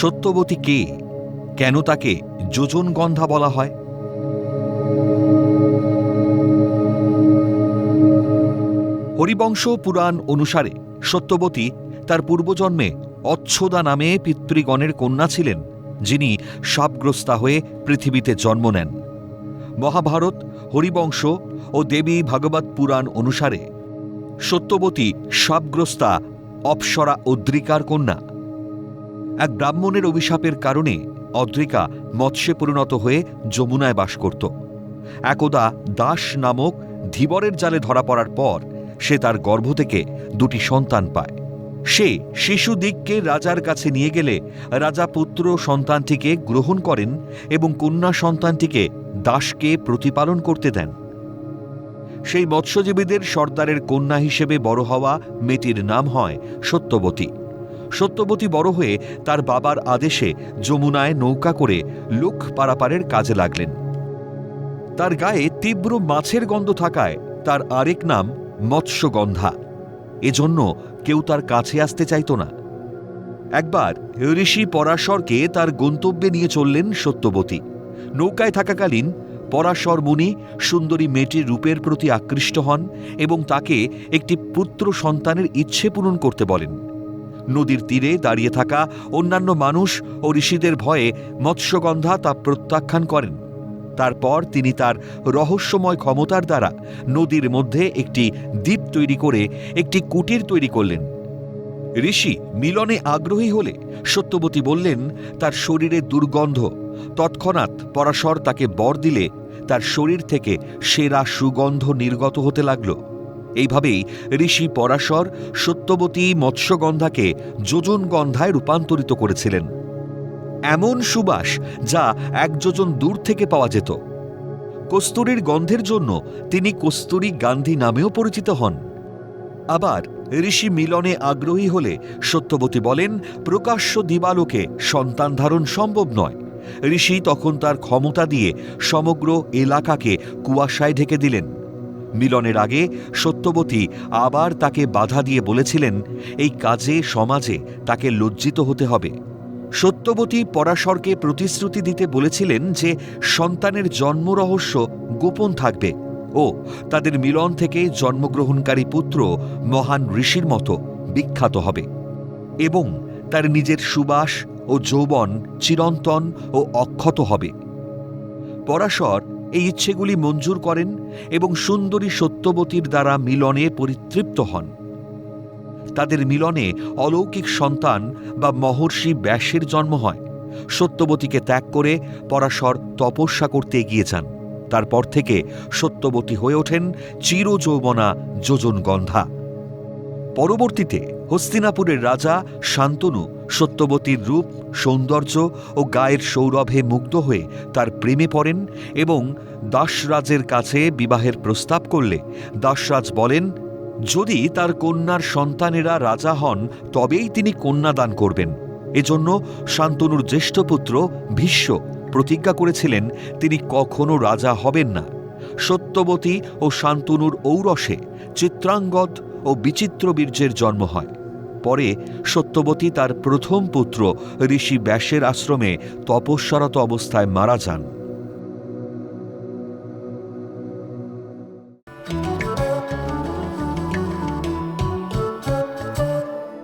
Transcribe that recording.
সত্যবতী কে? কেন তাকে যোজন গন্ধা বলা হয়? হরিবংশ পুরাণ অনুসারে সত্যবতী তার পূর্বজন্মে অচ্ছদা নামে পিতৃগণের কন্যা ছিলেন, যিনি সাপগ্রস্তা হয়ে পৃথিবীতে জন্ম নেন। মহাভারত, হরিবংশ ও দেবী ভাগবত পুরাণ অনুসারে সত্যবতী সাপগ্রস্তা অপ্সরা অদ্রিকার কন্যা। এক ব্রাহ্মণের অভিশাপের কারণে অদ্রিকা মৎস্যে পরিণত হয়ে যমুনায় বাস করত। একদা দাস নামক ধীবরের জালে ধরা পড়ার পর সে তার গর্ভ থেকে দুটি সন্তান পায়। সে শিশু দিককে রাজার কাছে নিয়ে গেলে রাজা পুত্র সন্তানটিকে গ্রহণ করেন এবং কন্যা সন্তানটিকে দাসকে প্রতিপালন করতে দেন। সেই মৎস্যজীবীদের সর্দারের কন্যা হিসেবে বড় হওয়া মেয়েটির নাম হয় সত্যবতী। সত্যবতী বড় হয়ে তার বাবার আদেশে যমুনায় নৌকা করে লোক পারাপারের কাজে লাগলেন। তার গায়ে তীব্র মাছের গন্ধ থাকায় তার আরেক নাম মৎস্যগন্ধা। এজন্য কেউ তার কাছে আসতে চাইত না। একবার ঋষি পরাশরকে তার গন্তব্যে নিয়ে চললেন সত্যবতী। নৌকায় থাকাকালীন পরাশর মুনি সুন্দরী মেয়েটির রূপের প্রতি আকৃষ্ট হন এবং তাকে একটি পুত্র সন্তানের ইচ্ছে পূরণ করতে বলেন। নদীর তীরে দাঁড়িয়ে থাকা অন্যান্য মানুষ ও ঋষিদের ভয়ে মৎস্যগন্ধা তা প্রত্যাখ্যান করেন। তারপর তিনি তার রহস্যময় ক্ষমতার দ্বারা নদীর মধ্যে একটি দ্বীপ তৈরি করে একটি কুটির তৈরি করলেন। ঋষি মিলনে আগ্রহী হলে সত্যবতী বললেন, তার শরীরে দুর্গন্ধ। তৎক্ষণাৎ পরাশর তাকে বর দিলে তার শরীর থেকে সেরা সুগন্ধ নির্গত হতে লাগল। এইভাবেই ঋষি পরাশর সত্যবতী মৎস্যগন্ধাকে যোজন গন্ধায় রূপান্তরিত করেছিলেন। এমন সুবাস যা এক যোজন দূর থেকে পাওয়া যেত। কস্তুরীর গন্ধের জন্য তিনি কস্তুরী গান্ধী নামেও পরিচিত হন। আবার ঋষি মিলনে আগ্রহী হলে সত্যবতী বলেন, প্রকাশ্য দিবালোকে সন্তান ধারণ সম্ভব নয়। ঋষি তখন তার ক্ষমতা দিয়ে সমগ্র এলাকাকে কুয়াশায় ঢেকে দিলেন। মিলনের আগে সত্যবতী আবার তাকে বাধা দিয়ে বলেছিলেন, এই কাজে, সমাজে তাকে লজ্জিত হতে হবে। সত্যবতী পরাশরকে প্রতিশ্রুতি দিতে বলেছিলেন যে সন্তানের জন্ম রহস্য গোপন থাকবে ও তাদের মিলন থেকে জন্মগ্রহণকারী পুত্র মহান ঋষির মতো বিখ্যাত হবে এবং তার নিজের সুবাস ও যৌবন চিরন্তন ও অক্ষত হবে। পরাশর এই ইচ্ছেগুলি মঞ্জুর করেন এবং সুন্দরী সত্যবতীর দ্বারা মিলনে পরিতৃপ্ত হন। তাদের মিলনে অলৌকিক সন্তান বা মহর্ষি ব্যাসের জন্ম হয়। সত্যবতীকে ত্যাগ করে পরাশর তপস্যা করতে এগিয়ে যান। তারপর থেকে সত্যবতী হয়ে ওঠেন চিরযৌবনা যোজন গন্ধা পরবর্তীতে হস্তিনাপুরের রাজা শান্তনু সত্যবতীর রূপ, সৌন্দর্য ও গায়ের সৌরভে মুগ্ধ হয়ে তার প্রেমে পড়েন এবং দাসরাজের কাছে বিবাহের প্রস্তাব করলে দাসরাজ বলেন, যদি তার কন্যার সন্তানেরা রাজা হন, তবেই তিনি কন্যা দান করবেন। এজন্য শান্তনুর জ্যেষ্ঠ পুত্র ভীষ্ম প্রতিজ্ঞা করেছিলেন, তিনি কখনো রাজা হবেন না। সত্যবতী ও শান্তনুর ঔরসে চিত্রাঙ্গদ ও বিচিত্র বীর্যের জন্ম হয়। পরে সত্যবতী তার প্রথম পুত্র ঋষি ব্যাসের আশ্রমে তপস্যারত অবস্থায় মারা যান।